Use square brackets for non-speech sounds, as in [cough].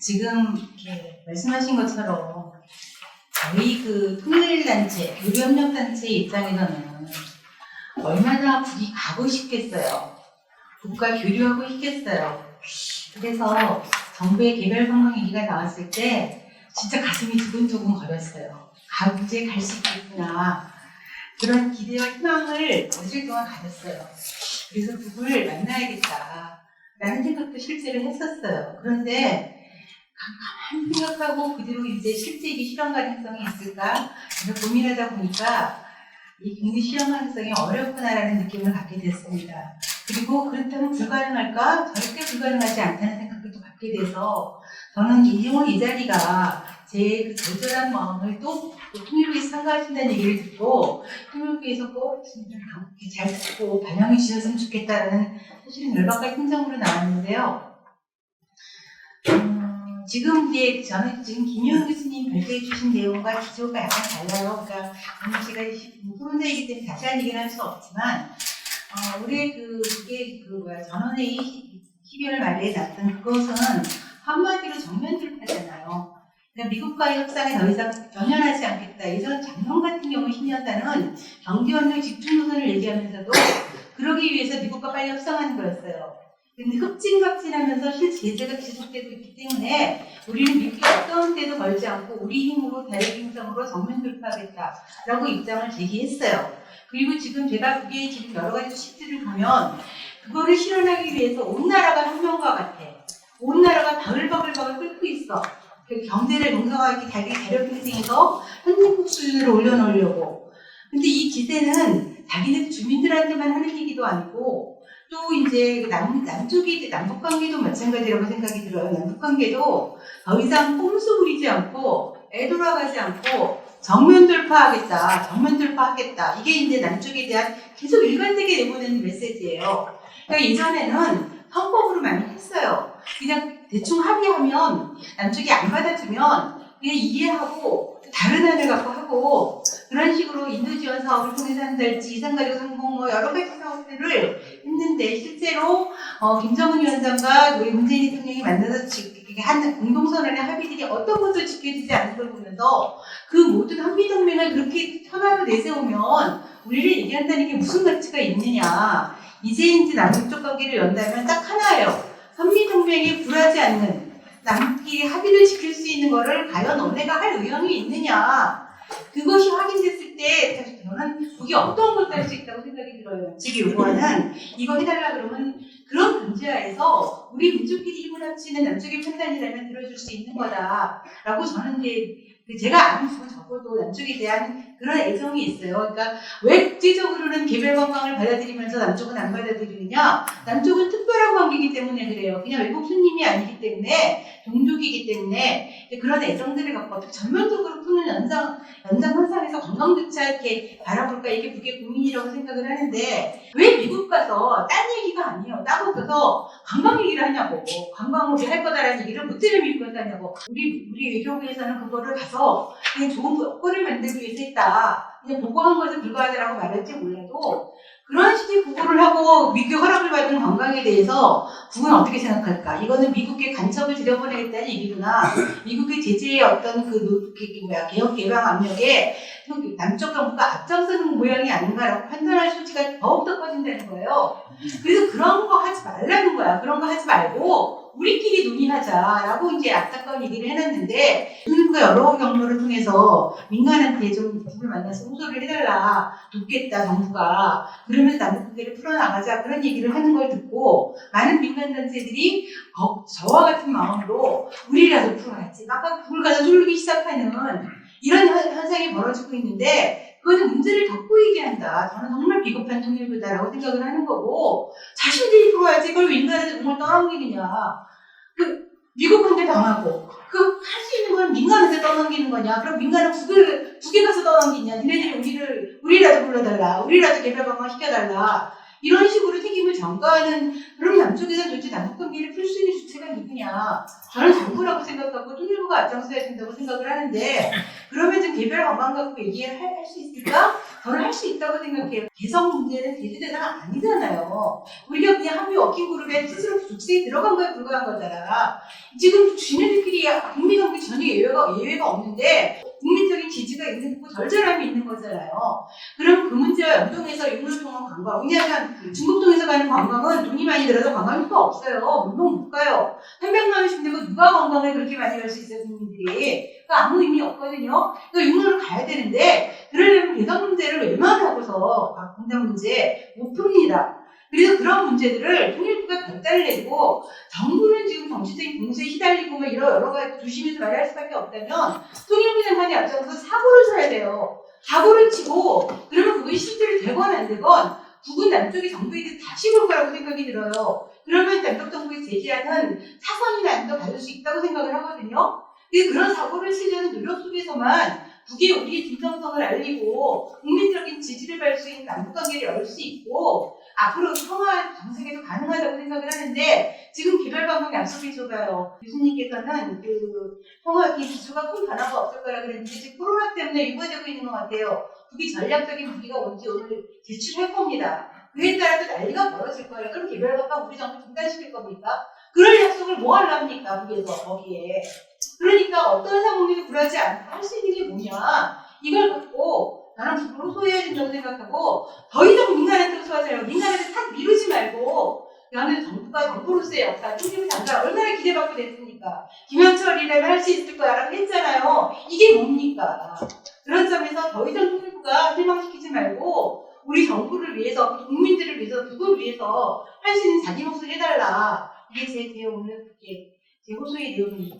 지금 이렇게 말씀하신 것처럼 저희 그 통일단체, 교류협력단체 입장에서는 얼마나 북이 가고 싶겠어요. 북과 교류하고 싶겠어요. 그래서 정부의 개별 방송 얘기가 나왔을 때 진짜 가슴이 두근두근 거렸어요. 가국제 갈 수 있겠구나. 그런 기대와 희망을 며칠 동안 가졌어요. 그래서 북을 만나야겠다. 라는 생각도 실제로 했었어요. 그런데 가만히 생각하고 그대로 이제 실제 이게 실현 가능성이 있을까? 그래서 고민하다 보니까 이 국내 실현 가능성이 어렵구나라는 느낌을 갖게 됐습니다. 그리고 그렇다면 불가능할까? 절대 불가능하지 않다는 생각을 또 갖게 돼서 저는 이용을 이 자리가 제그 절절한 마음을 또, 또 통일부에서 참가하신다는 얘기를 듣고 통일부에서 꼭 진짜 이렇게 잘 듣고 반영해 주셨으면 좋겠다라는 사실은 열받게 심정으로 나왔는데요. 음, 지금 이제 저는 지금 김효은 교수님 발표해 주신 내용과 기조가 약간 달라요. 그러니까 오늘 제가 토론회이기 때문에 자세한 얘기는 할 수 없지만 어, 올해 그 그게 그 뭐야 전원회의 12월 말에 났던 그것은 한마디로 정면 돌파잖아요. 그러니까 미국과의 협상에 더 이상 전연하지 않겠다. 예전 작년 같은 경우 신여사는 경제환경 집중 노선을 얘기하면서도 그러기 위해서 미국과 빨리 협상하는 거였어요. 근데 흡진갑진하면서 실제제가 지속되고 있기 때문에 우리는 미국이 어떤 때도 걸지 않고 우리 힘으로 대외경성으로 정면 돌파하겠다라고 입장을 제기했어요. 그리고 지금 제가 그게 지금 여러 가지 시트를 보면 그거를 실현하기 위해서 온 나라가 한 명과 같아. 온 나라가 바글바글바글 끓고 있어. 그 경제를 자력 행생해서 선진국 수준을 올려놓으려고. 근데 이 기세는 자기네 주민들한테만 하는 얘기도 아니고 또 이제 남, 남쪽이 남북 관계도 마찬가지라고 생각이 들어요. 남북 관계도 더 이상 꼼수 부리지 않고 애 돌아가지 않고 정면 돌파하겠다, 정면 돌파하겠다. 이게 이제 남쪽에 대한 계속 일관되게 내보내는 메시지예요. 그러니까 예전에는 헌법으로 많이 했어요. 그냥 대충 합의하면 남쪽이 안 받아주면 그냥 이해하고 다른 안을 갖고 하고 그런 식으로 인도 지원 사업을 통해서 한달지 이산가족 상봉 뭐 여러 가지 사업들을 했는데 실제로 어, 김정은 위원장과 우리 문재인 대통령이 만나서 한 공동선언의 합의들이 어떤 것도 지켜지지 않는 걸 보면서 그 모든 한미 동맹을 그렇게 하나로 내세우면 우리를 얘기한다는 게 무슨 가치가 있느냐. 이제 이제 남북 쪽 관계를 연다면 딱 하나예요 한미동맹이 불하지 않는 남끼리 합의를 지킬 수 있는 거를 과연 너네가 할 의향이 있느냐 그것이 확인됐을 때 저는 그게 어떤 것도 할 수 있다고 생각이 들어요. 지금 요구하는 이거 해달라 그러면 그런 문제하에서 우리 민족끼리 힘을 합치는 남쪽의 판단이라면 들어줄 수 있는 거다라고 저는 이제 그 제가 분 적어도 남쪽에 대한 그런 애정이 있어요. 그러니까 왜 국제적으로는 개별 관광을 받아들이면서 남쪽은 안 받아들이느냐? 남쪽은 특별한 관계이기 때문에 그래요. 그냥 외국 손님이 아니기 때문에 종족이기 때문에 그런 애정들을 갖고 전면적으로 푸는 연상 연장선상에서 관광조차 이렇게 바라볼까 이게 그게 고민이라고 생각을 하는데 왜 미국 가서 딴 얘기가 아니에요. 따고 가서 관광 얘기를 하냐고 관광 우리 할 거다라는 얘기를 못 들으면 미국 하냐고 우리 우리 외교부에서는 그거를 가서 그냥 좋은 여건을 만들기 위해서 했다. 그냥 보고한 것에 불과하다라고 말할지 몰라도 그런 식의 보고를 하고 미국 허락을 받은 관광에 대해서 북은 어떻게 생각할까? 이거는 미국의 간첩을 들여보내겠다는 얘기구나. [laughs] 미국의 제재의 어떤 그, 노- 그, 그 뭐야 개혁 개방 압력에 남쪽 정부가 앞장서는 모양이 아닌가라고 판단할 소지가 더욱더 커진다는 거예요. 그래서 그런 거 하지 말라는 거야. 그런 거 하지 말고 우리끼리 논의하자라고 이제 안타까운 얘기를 해놨는데 정부가 여러 경로를 통해서 민간한테 좀 북을 만나서 호소를 해달라 돕겠다 정부가. 그러면서 남북관계를 풀어나가자 그런 얘기를 하는 걸 듣고 많은 민간 단체들이 어, 저와 같은 마음으로 우리라도 풀어야지. 아까 북을 가서 쏠리기 시작하는 이런 현- 현상이 벌어지고 있는데 그거는 문제를 덮고 얘기한다. 저는 정말 비겁한 통일부다라고 생각을 하는 거고 자신들이 풀어야지 그걸 민간한테 정말 떠넘기느냐. 그 미국한테 당하고 그 할 수 있는 건 민간한테 떠넘기는 거냐. 그럼 민간은 북을 북에 가서 떠넘기냐. 니네들이 우리를 우리라도 불러달라. 우리라도 개별 방어 시켜달라. 이런 식으로 책임을 전가하는 그럼 남쪽에서 도대체 남북 관계를 풀 수 있는 주체가 누구냐? 저는 정부라고 생각하고 통일부가 앞장서야 된다고 생각을 하는데 그러면 좀 개별 방안 갖고 얘기할 수 있을까? 저는 할 수 있다고 생각해요. 개성 문제는 대주대사가 아니잖아요. 우리가 그냥 한미 워킹 그룹에 스스로 죽세에 들어간 거에 불과한 거잖아. 지금 주민들끼리 국민 정부 전혀 예외가, 예외가 없는데 국민적인 지지가 있는 거 절절함이 있는 거잖아요. 그럼 그 문제와 연동해서 유물통원 관광, 왜냐하면 중국동에서 가는 관광은 돈이 많이 들어서 관광 효과 없어요. 물론 못 가요. 300만 원씩 내고 누가 관광을 그렇게 많이 갈 수 있어요, 국민들이. 그러니까 아무 의미 없거든요. 그러니까 유물을 가야 되는데, 그러려면 개성 문제를 웬만하고서 아, 공장 문제 못 풉니다. 그래서 그런 문제들을 통일부가 결단을 내고 정부는 지금 정치적인 공세에 휘달리고 막 이런 여러 가지 조심해서 말할 수밖에 없다면 통일부 장관이 앞장서 사고를 쳐야 돼요. 사고를 치고 그러면 그게 실제로 되건 안 되건 북은 남쪽의 정부에게 다시 볼 거라고 생각이 들어요. 그러면 남쪽 정부에 제기하는 사선이나 안도 받을 수 있다고 생각을 하거든요. 근데 그런 사고를 치려는 노력 속에서만 북이 우리의 진정성을 알리고 국민적인 지지를 받을 수 있는 남북관계를 열 수 있고 앞으로 평화 정상에도 가능하다고 생각을 하는데 지금 개발 방법 약속해 줘봐요. 교수님께서는 그 평화 기수가 큰 변화가 없을 거라 그랬는데 지금 코로나 때문에 유보되고 있는 것 같아요. 북이 전략적인 무기가 뭔지 오늘 제출할 겁니다. 그에 따라서 난리가 벌어질 거예요. 그럼 개발 방법 우리 정부 중단시킬 겁니까? 그럴 약속을 뭐 하려합니까? 북에서 거기에. 그러니까 어떤 상황에도 굴하지 않고 할 수 있는 게 뭐냐? 이걸 갖고 나는 북으로 소유해야 된다고 생각하고 더 이상 민간한테 소하세요. 민간한테 탁 미루지 말고 나는 정부가 정부로서의 역할, 총리부 장관 얼마나 기대받고 됐습니까? 김현철이라면 할 수 있을 거야라고 했잖아요. 이게 뭡니까? 그런 점에서 더 이상 총리부가 실망시키지 말고 우리 정부를 위해서, 국민들을 위해서, 누구를 위해서 할 수 있는 자기 몫을 해달라. 이게 제, 제 오늘 그게 제 호소의 내용입니다.